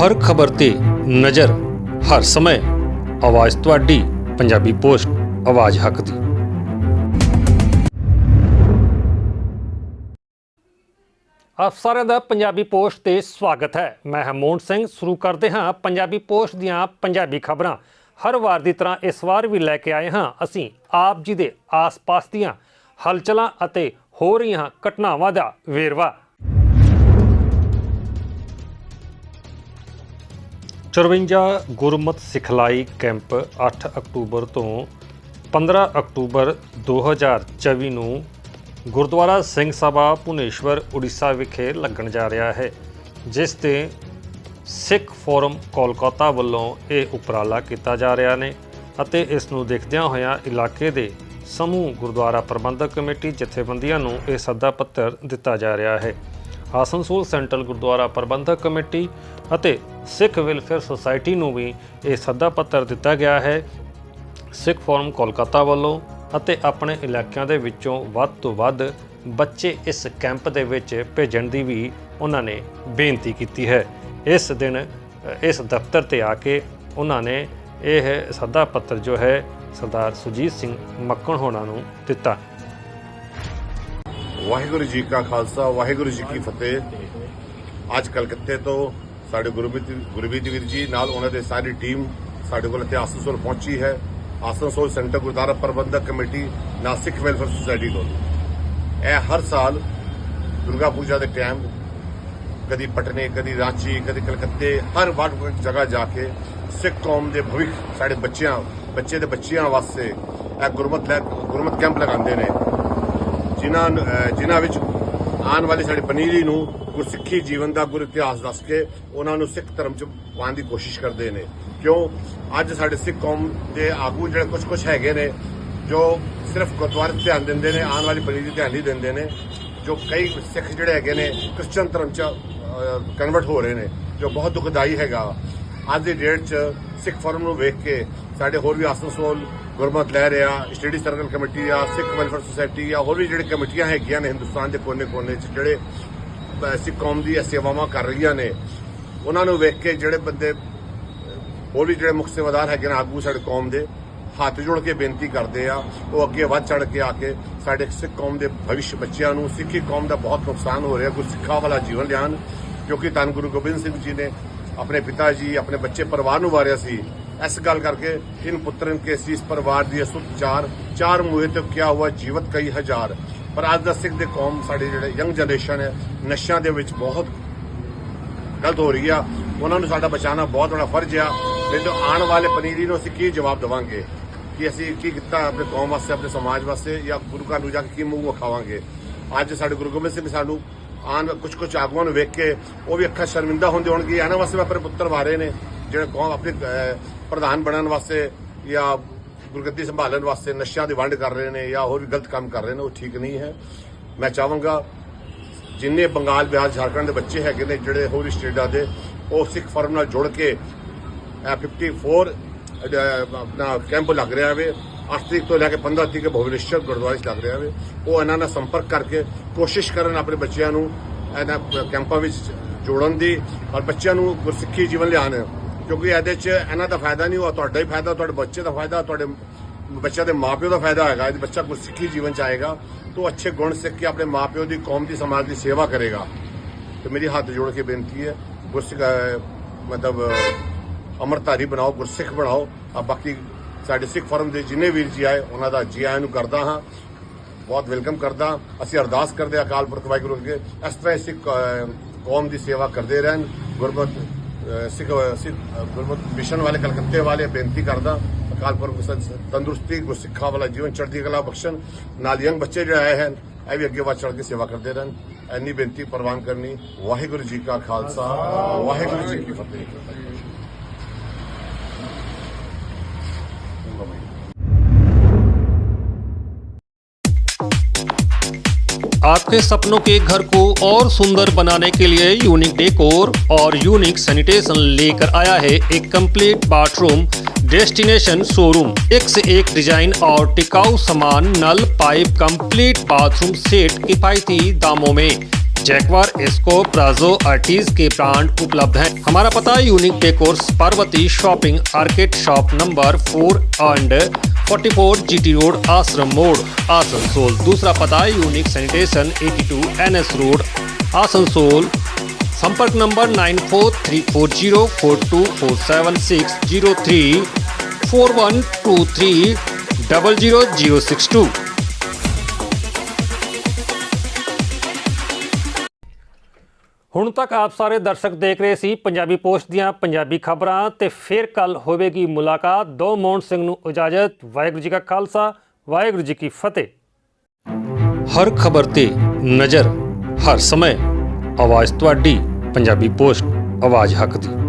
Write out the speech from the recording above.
ਹਰ ਖਬਰ ਤੇ ਨਜ਼ਰ, ਹਰ ਸਮੇਂ। ਆਵਾਜ਼ ਤੁਹਾਡੀ, ਪੰਜਾਬੀ ਪੋਸਟ, ਆਵਾਜ਼ ਹੱਕ ਦੀ। ਆਪ ਸਾਰਿਆਂ ਦਾ ਪੰਜਾਬੀ ਪੋਸਟ ਤੇ ਸਵਾਗਤ ਹੈ। ਮੈਂ ਹਰਮੋਹਨ ਸਿੰਘ, ਸ਼ੁਰੂ ਕਰਦੇ ਹਾਂ ਪੰਜਾਬੀ ਪੋਸਟ ਦੀਆਂ ਪੰਜਾਬੀ ਖਬਰਾਂ। ਹਰ ਵਾਰ ਦੀ ਤਰ੍ਹਾਂ ਇਸ ਵਾਰ ਵੀ ਲੈ ਕੇ ਆਏ ਹਾਂ ਅਸੀਂ ਆਪ ਜੀ ਦੇ ਆਸ-ਪਾਸ ਦੀਆਂ ਹਲਚਲਾਂ ਅਤੇ ਹੋ ਰਹੀਆਂ ਘਟਨਾਵਾਂ ਦਾ ਵੇਰਵਾ। 54 ਗੁਰਮਤ ਸਿਖਲਾਈ ਕੈਂਪ 8 ਅਕਤੂਬਰ ਤੋਂ 15 ਅਕਤੂਬਰ 2024 ਨੂੰ ਗੁਰਦੁਆਰਾ ਸਿੰਘ ਸਭਾ ਭੁਨੇਸ਼ਵਰ ਉੜੀਸਾ ਵਿਖੇ ਲੱਗਣ ਜਾ ਰਿਹਾ ਹੈ, ਜਿਸ ਤੇ ਸਿੱਖ ਫੋਰਮ ਕੋਲਕਾਤਾ ਵੱਲੋਂ ਇਹ ਉਪਰਾਲਾ ਕੀਤਾ ਜਾ ਰਿਹਾ ਨੇ ਅਤੇ ਇਸ ਨੂੰ ਦੇਖਦਿਆਂ ਹੋਇਆਂ ਇਲਾਕੇ ਦੇ ਸਮੂਹ ਗੁਰਦੁਆਰਾ ਪ੍ਰਬੰਧਕ ਕਮੇਟੀ ਜਥੇਬੰਦੀਆਂ ਨੂੰ ਇਹ ਸੱਦਾ ਪੱਤਰ ਦਿੱਤਾ ਜਾ ਰਿਹਾ ਹੈ। ਆਸਨਸੋਲ ਸੈਂਟਰਲ ਗੁਰਦੁਆਰਾ ਪ੍ਰਬੰਧਕ ਕਮੇਟੀ ਅਤੇ ਸਿੱਖ ਵੈਲਫੇਅਰ ਸੁਸਾਇਟੀ ਨੂੰ ਵੀ ਇਹ ਸੱਦਾ ਪੱਤਰ ਦਿੱਤਾ ਗਿਆ ਹੈ। ਸਿੱਖ ਫੋਰਮ ਕੋਲਕਾਤਾ ਵੱਲੋਂ ਅਤੇ ਆਪਣੇ ਇਲਾਕਿਆਂ ਦੇ ਵਿੱਚੋਂ ਵੱਧ ਤੋਂ ਵੱਧ ਬੱਚੇ ਇਸ ਕੈਂਪ ਦੇ ਵਿੱਚ ਭੇਜਣ ਦੀ ਵੀ ਉਹਨਾਂ ਨੇ ਬੇਨਤੀ ਕੀਤੀ ਹੈ। ਇਸ ਦਿਨ, ਇਸ ਦਫ਼ਤਰ ਤੇ ਆ ਕੇ ਉਹਨਾਂ ਨੇ ਇਹ ਸੱਦਾ ਪੱਤਰ ਜੋ ਹੈ, ਸਰਦਾਰ ਸੁਜੀਤ ਸਿੰਘ ਮੱਕਣ ਹੋਣਾ ਨੂੰ ਦਿੱਤਾ। ਵਾਹਿਗੁਰੂ ਜੀ ਕਾ ਖਾਲਸਾ, ਵਾਹਿਗੁਰੂ ਜੀ ਕੀ ਫਤਿਹ। ਅੱਜ ਕਲਕੱਤੇ ਤੋਂ ਸਾਡੇ ਗੁਰਮੀਤ ਗੁਰਮੀਤ ਵੀਰ ਜੀ ਨਾਲ ਉਹਨਾਂ ਦੇ ਸਾਰੀ ਟੀਮ ਸਾਡੇ ਕੋਲ ਇੱਥੇ ਆਸਨਸੋਲ ਪਹੁੰਚੀ ਹੈ। ਆਸਨਸੋਲ ਸੈਂਟਰ ਗੁਰਦਾਰਾ ਪ੍ਰਬੰਧਕ ਕਮੇਟੀ ਨਾਲ ਸਿੱਖ ਵੈਲਫੇਅਰ ਸੁਸਾਇਟੀ ਤੋਂ ਇਹ ਹਰ ਸਾਲ ਦੁਰਗਾ ਪੂਜਾ ਦੇ ਟਾਈਮ ਕਦੀ ਪਟਨੇ, ਕਦੀ ਰਾਂਚੀ, ਕਦੀ ਕਲਕੱਤੇ, ਹਰ ਵਾਰ ਜਗ੍ਹਾ ਜਾ ਕੇ ਸਿੱਖ ਕੌਮ ਦੇ ਭਵਿੱਖ ਸਾਡੇ ਬੱਚਿਆਂ ਬੱਚੇ ਦੇ ਬੱਚਿਆਂ ਵਾਸਤੇ ਇਹ ਗੁਰਮਤ ਲੈ ਗੁਰਮਤ ਕੈਂਪ ਲਗਾਉਂਦੇ ਨੇ। ਜਿਨ੍ਹਾਂ ਜਿਨ੍ਹਾਂ ਵਿੱਚ ਆਉਣ ਵਾਲੀ ਸਾਡੀ ਪਨੀਰੀ ਨੂੰ ਗੁਰਸਿੱਖੀ ਜੀਵਨ ਦਾ ਗੁਰ ਇਤਿਹਾਸ ਦੱਸ ਕੇ ਉਹਨਾਂ ਨੂੰ ਸਿੱਖ ਧਰਮ ਚ ਪਾਉਣ ਦੀ ਕੋਸ਼ਿਸ਼ ਕਰਦੇ ਨੇ। ਕਿਉਂ? ਅੱਜ ਸਾਡੇ ਸਿੱਖ ਕੌਮ ਦੇ ਆਗੂ ਜਿਹੜੇ ਕੁਝ ਕੁਝ ਹੈਗੇ ਨੇ, ਜੋ ਸਿਰਫ ਗੁਰਦੁਆਰੇ ਤੇ ਧਿਆਨ ਦਿੰਦੇ ਨੇ, ਆਉਣ ਵਾਲੀ ਪਨੀਰੀ ਤੇ ਧਿਆਨ ਨਹੀਂ ਦਿੰਦੇ ਨੇ, ਜੋ ਕਈ ਸਿੱਖ ਜਿਹੜੇ ਹੈਗੇ ਨੇ ਕ੍ਰਿਸਚਨ ਧਰਮ ਚ ਕਨਵਰਟ ਹੋ ਰਹੇ ਨੇ, ਜੋ ਬਹੁਤ ਦੁਖਦਾਈ ਹੈਗਾ ਅੱਜ ਦੀ ਡੇਟ 'ਚ ਸਿੱਖ ਫੋਰਮ ਨੂੰ ਵੇਖ ਕੇ ਸਾਡੇ ਹੋਰ ਵੀ ਆਸਨਸੋਲ ਗੁਰਮਤ ਲੈ ਰਿਹਾ, ਸਟੱਡੀ ਸਰਕਲ ਕਮੇਟੀ ਆ, ਸਿੱਖ ਵੈਲਫੇਅਰ ਸੁਸਾਇਟੀ ਆ, ਹੋਰ ਵੀ ਜਿਹੜੇ ਕਮੇਟੀਆਂ ਹੈਗੀਆਂ ਨੇ ਹਿੰਦੁਸਤਾਨ ਦੇ ਕੋਨੇ-ਕੋਨੇ 'ਚ ਜਿਹੜੇ ਸਿੱਖ ਕੌਮ ਦੀ ਸੇਵਾਵਾਂ ਕਰ ਰਹੀਆਂ ਨੇ, ਉਹਨਾਂ ਨੂੰ ਵੇਖ ਕੇ ਜਿਹੜੇ ਬੰਦੇ ਹੋਰ ਵੀ ਜਿਹੜੇ ਮੁੱਖ ਸੇਵਾਦਾਰ ਹੈਗੇ ਨੇ ਆਗੂ ਸਾਡੇ ਕੌਮ ਦੇ, ਹੱਥ ਜੋੜ ਕੇ ਬੇਨਤੀ ਕਰਦੇ ਆ, ਉਹ ਅੱਗੇ ਵੱਧ ਚੜ ਕੇ ਆ ਕੇ ਸਾਡੇ ਸਿੱਖ ਕੌਮ ਦੇ ਭਵਿੱਖ ਬੱਚਿਆਂ ਨੂੰ, ਸਿੱਖੀ ਕੌਮ ਦਾ ਬਹੁਤ ਨੁਕਸਾਨ ਹੋ ਰਿਹਾ ਕੋਈ ਸਿੱਖਾ ਵਾਲਾ ਜੀਵਨ ਲਿਆਣ ਕਿਉਂਕਿ ਧੰਨ ਗੁਰੂ ਗੋਬਿੰਦ ਸਿੰਘ ਜੀ ਨੇ ਆਪਣੇ ਪਿਤਾ ਜੀ, ਆਪਣੇ ਬੱਚੇ, ਪਰਿਵਾਰ ਨੂੰ ਵਾਰਿਆ ਸੀ ਇਸ ਗੱਲ ਕਰਕੇ ਇਨ ਪੁੱਤਰਨ ਕੇ ਸੀਸ ਪਰਿਵਾਰ ਦੀ ਸੁਤ ਚਾਰ ਚਾਰ ਮੂਹੇ ਤੇ ਕਿਆ ਹੁਆ ਜੀਵਤ ਕਈ ਹਜ਼ਾਰ। ਪਰ ਅੱਜ ਦਾ ਸਿੱਖ ਦੇ ਕੌਮ ਸਾਡੇ ਜਿਹੜੇ ਯੰਗ ਜਨਰੇਸ਼ਨ ਹੈ, ਨਸ਼ਿਆਂ ਦੇ ਵਿੱਚ ਬਹੁਤ ਗਲਤ ਹੋ ਰਹੀ ਆ। ਉਹਨਾਂ ਨੂੰ ਸਾਡਾ ਬਚਾਉਣਾ ਬਹੁਤ ਬੜਾ ਫਰਜ਼ ਆ। ਨਹੀਂ ਆਉਣ ਵਾਲੇ ਪਨੀਰੀ ਨੂੰ ਅਸੀਂ ਕੀ ਜਵਾਬ ਦੇਵਾਂਗੇ? ਕਿ ਅਸੀਂ ਕੀ ਕੀਤਾ ਆਪਣੇ ਕੌਮ ਵਾਸਤੇ, ਆਪਣੇ ਸਮਾਜ ਵਾਸਤੇ ਜਾਂ ਗੁਰੂ ਘਰ ਨੂੰ ਜਾ ਕੇ ਕੀ ਮੂੰਹ ਵਿਖਾਵਾਂਗੇ? ਅੱਜ ਸਾਡੇ ਗੁਰੂ ਗੋਬਿੰਦ ਸਿੰਘ ਸਾਨੂੰ ਆਨ ਕੁਝ ਕੁਝ ਆਗੂਆਂ ਨੂੰ ਵੇਖ ਕੇ ਉਹ ਵੀ ਅੱਖਾਂ ਸ਼ਰਮਿੰਦਾ ਹੁੰਦੇ ਹੋਣਗੇ, ਇਹਨਾਂ ਵਾਸਤੇ ਵੀ ਆਪਣੇ ਪੁੱਤਰ ਵਾਰੇ ਨੇ। ਜਿਹੜੇ ਕੌਮ ਆਪਣੇ ਪ੍ਰਧਾਨ ਬਣਨ ਵਾਸਤੇ ਜਾਂ ਗੁਰਗੱਦੀ ਸੰਭਾਲਣ ਵਾਸਤੇ ਨਸ਼ਿਆਂ ਦੀ ਵੰਡ ਕਰ ਰਹੇ ਨੇ ਜਾਂ ਹੋਰ ਵੀ ਗਲਤ ਕੰਮ ਕਰ ਰਹੇ ਨੇ, ਉਹ ਠੀਕ ਨਹੀਂ ਹੈ। ਮੈਂ ਚਾਹਾਂਗਾ ਜਿੰਨੇ ਬੰਗਾਲ, ਬਿਹਾਰ, ਝਾਰਖੰਡ ਦੇ ਬੱਚੇ ਹੈਗੇ ਨੇ, ਜਿਹੜੇ ਹੋਰ ਸਟੇਟਾਂ ਦੇ, ਉਹ ਸਿੱਖ ਫਰਮ ਨਾਲ ਜੁੜ ਕੇ ਇਹ 54 ਆਪਣਾ ਕੈਂਪ ਲੱਗ ਰਿਹਾ ਵੇ। 8 ਤਰੀਕ ਤੋਂ ਲੈ ਕੇ 15 ਤਰੀਕ ਭੁਵਨੇਸ਼ਵਰ ਗੁਰਦੁਆਰੇ 'ਚ ਲੱਗ ਰਿਹਾ ਵੇ। ਉਹ ਇਹਨਾਂ ਨਾਲ ਸੰਪਰਕ ਕਰਕੇ ਕੋਸ਼ਿਸ਼ ਕਰਨ ਆਪਣੇ ਬੱਚਿਆਂ ਨੂੰ ਇਹਨਾਂ ਕੈਂਪਾਂ ਵਿੱਚ ਜੋੜਨ ਦੀ ਔਰ ਬੱਚਿਆਂ ਨੂੰ ਗੁਰਸਿੱਖੀ ਜੀਵਨ ਲਿਆਉਣ ਕਿਉਂਕਿ ਇਹਦੇ 'ਚ ਇਹਨਾਂ ਦਾ ਫਾਇਦਾ ਨਹੀਂ ਹੋਆ ਤੁਹਾਡਾ ਹੀ ਫਾਇਦਾ ਤੁਹਾਡੇ ਬੱਚੇ ਦਾ ਫਾਇਦਾ ਤੁਹਾਡੇ ਬੱਚਿਆਂ ਦੇ ਮਾਪਿਓ ਦਾ ਫਾਇਦਾ ਹੈਗਾ ਜੇ ਬੱਚਾ ਗੁਰਸਿੱਖੀ ਜੀਵਨ ਚ ਆਏਗਾ ਤਾਂ ਅੱਛੇ ਗੁਣ ਸਿੱਖ ਕੇ ਆਪਣੇ ਮਾਪਿਓ ਦੀ ਕੌਮ ਦੀ ਸਮਾਜ ਦੀ ਸੇਵਾ ਕਰੇਗਾ। ਤੇ ਮੇਰੀ ਹੱਥ ਜੋੜ ਕੇ ਬੇਨਤੀ ਹੈ ਗੁਰਸਿੱਖ ਮਤਲਬ ਅਹ, ਅੰਮ੍ਰਿਤਧਾਰੀ ਬਣਾਓ ਗੁਰਸਿੱਖ ਬਣਾਓ। ਆ ਬਾਕੀ ਸਾਡੇ ਸਿੱਖ ਫੋਰਮ ਦੇ ਜਿੰਨੇ ਵੀਰ ਜੀ ਆਏ ਉਹਨਾਂ ਦਾ ਜੀ ਆਇਆਂ ਨੂੰ ਕਰਦਾ ਹਾਂ। ਬਹੁਤ ਵੈਲਕਮ ਕਰਦਾ ਅਸੀਂ ਅਰਦਾਸ ਕਰਦੇ ਹਾਂ ਅਕਾਲ ਪੁਰਖ ਵਾਹਿਗੁਰੂ ਅੱਗੇ ਇਸ ਤਰ੍ਹਾਂ ਹੀ ਸਿੱਖ ਕੌਮ ਦੀ ਸੇਵਾ ਕਰਦੇ ਰਹਿਣ। ਗੁਰਮਤ ਸਿੱਖ ਗੁਰਮਤ ਮਿਸ਼ਨ ਵਾਲੇ ਕਲਕੱਤੇ ਵਾਲੇ ਬੇਨਤੀ ਕਰਦਾ, ਅਕਾਲ ਪੁਰਖ ਸ- ਤੰਦਰੁਸਤੀ, ਗੁਰਸਿੱਖਾ ਵਾਲਾ ਜੀਵਨ, ਚੜ੍ਹਦੀ ਕਲਾ ਬਖਸ਼ਣ, ਨਾਲ ਯੰਗ ਬੱਚੇ ਜਿਹੜੇ ਆਏ ਹਨ, ਇਹ ਵੀ ਅੱਗੇ ਵੱਧ ਚੜ ਕੇ ਸੇਵਾ ਕਰਦੇ ਰਹਿਣ। ਐਨੀ ਬੇਨਤੀ ਪ੍ਰਵਾਨ ਕਰਨੀ ਵਾਹਿਗੁਰੂ ਜੀ ਕਾ ਖਾਲਸਾ, ਵਾਹਿਗੁਰੂ ਜੀ ਕੀ ਫਤਿਹ। आपके सपनों के घर को और सुंदर बनाने के लिए यूनिक डेकोर और यूनिक सैनिटेशन लेकर आया है एक कंप्लीट बाथरूम डेस्टिनेशन शोरूम एक से एक डिज़ाइन और टिकाऊ सामान, नल पाइप कंप्लीट बाथरूम सेट किफायती दामों में। जैकवार एस्को प्राजो आर्टिज के ब्रांड उपलब्ध हैं। हमारा पता unique decors Parvati shopping arcade shop number four and 44 GT road, Ashram Mor Asansol दूसरा पता unique sanitation eighty two N S road Asansol संपर्क number nine four three four zero four two four seven six zero three four one two three double zero zero six two ਹੁਣ ਤੱਕ ਆਪ ਸਾਰੇ ਦਰਸ਼ਕ ਦੇਖ ਰਹੇ ਸੀ ਪੰਜਾਬੀ ਪੋਸਟ ਦੀਆਂ ਪੰਜਾਬੀ ਖਬਰਾਂ ਤੇ ਫਿਰ ਕੱਲ ਹੋਵੇਗੀ ਮੁਲਾਕਾਤ। ਦੋ ਮੋਹਨ ਸਿੰਘ ਨੂੰ ਇਜਾਜ਼ਤ। ਵਾਹਿਗੁਰੂ ਜੀ ਕਾ ਖਾਲਸਾ, ਵਾਹਿਗੁਰੂ ਜੀ ਕੀ ਫਤਿਹ। ਹਰ ਖਬਰ ਤੇ ਨਜ਼ਰ, ਹਰ ਸਮੇਂ। ਆਵਾਜ਼ ਤੁਹਾਡੀ, ਪੰਜਾਬੀ ਪੋਸਟ, ਆਵਾਜ਼ ਹੱਕ ਦੀ।